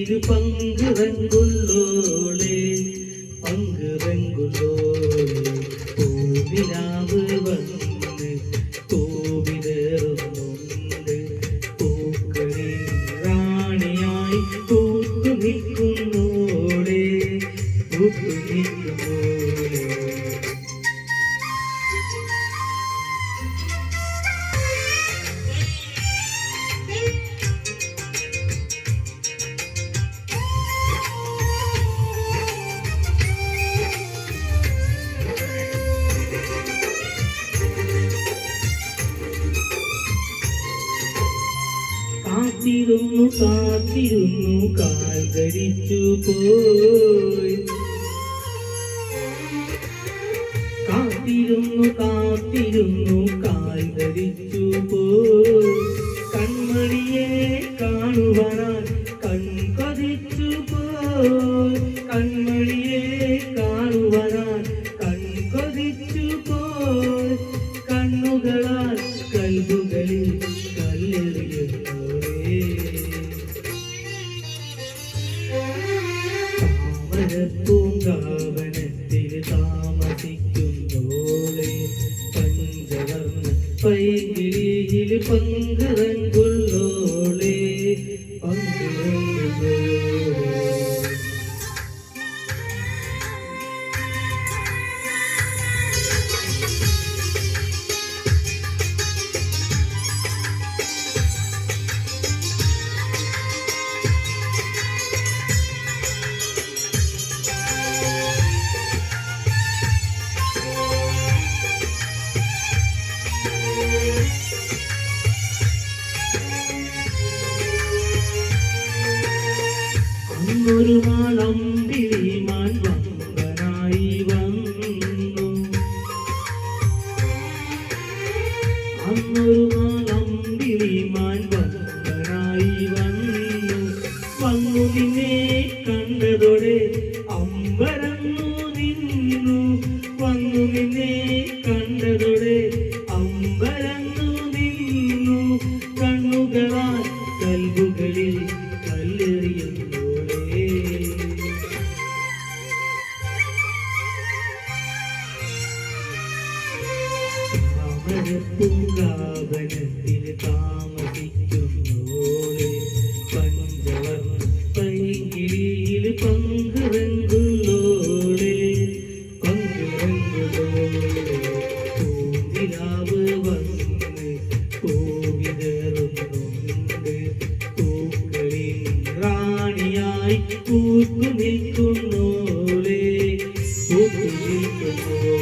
ഇരു പങ്കുറങ്കുള്ളോളെ പങ്കുറങ്കുള്ളോളെ പൂവിനാവ് വന്ന് പൂവിലേറുന്നുണ്ട് പൂക്കളിൽ റാണിയായി കാത്തിരുന്നു കാത്തിരുന്നു കാൽകരിച്ചു പോയി കാത്തിരുന്നു കാത്തിരുന്നു കാൽകരിച്ചു പോയി കൺമണിയെ കാണുവാൻ കൺ കൊതിച്ചു പോയി കൺമണിയെ താമരപ്പൂങ്കാവനത്തിൽ താമസിക്കുന്നോളെ പഞ്ചവർണ പൈകിളിയിൽ പങ്കിറങ്ങുള്ളോളെ അന്നൊരു നാളം വിളിമാൻ വമ്പനായി വന്നു. അന്നൊരു താമരപ്പൂങ്കാവനത്തിൽ താമസിക്കുന്നോളെ പഞ്ചവർണ പൈകിളിയിൽ പങ്കുറങ്ങുള്ളോളെ പങ്കുറങ്ങുള്ളോളെ പൂവിലാവ് വന്ന് പൂവിതറുന്നുണ്ട് പൂക്കളിൽ റാണിയായി പൂത്തു നിൽക്കുന്നോളെ നിൽക്കുന്നോളെ